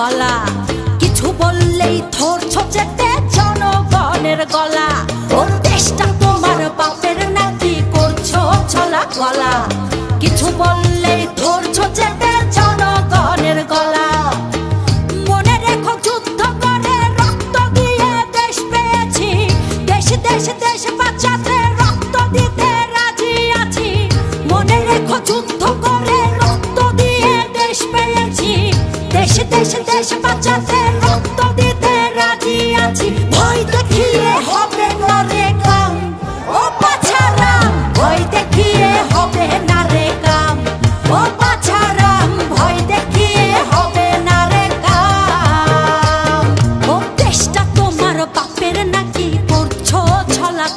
কলা কিছু বললেই ধরছো যেতে জনগণের গলা। ও দেশটা তোমার বাপের নাকি করছ ছলা কলা কিছু বললেই ধরছো যেতে জনগণের গলা। মনে রেখো রক্ত দিয়ে রক্ত দিতে রাজি আছি। মনে রেখো যুদ্ধ করে দেশ দেশ বাঁচাতে রক্ত দিতে রাজি আছি। ভয় দেখিয়ে হবে না রে কাম। ও পাছারাম, ভয় দেখিয়ে হবে না রে কাম। ও পাছারাম, ভয় দেখিয়ে হবে না কাম। ও দেশটা তোমার বাপের নাকি করছ ছলা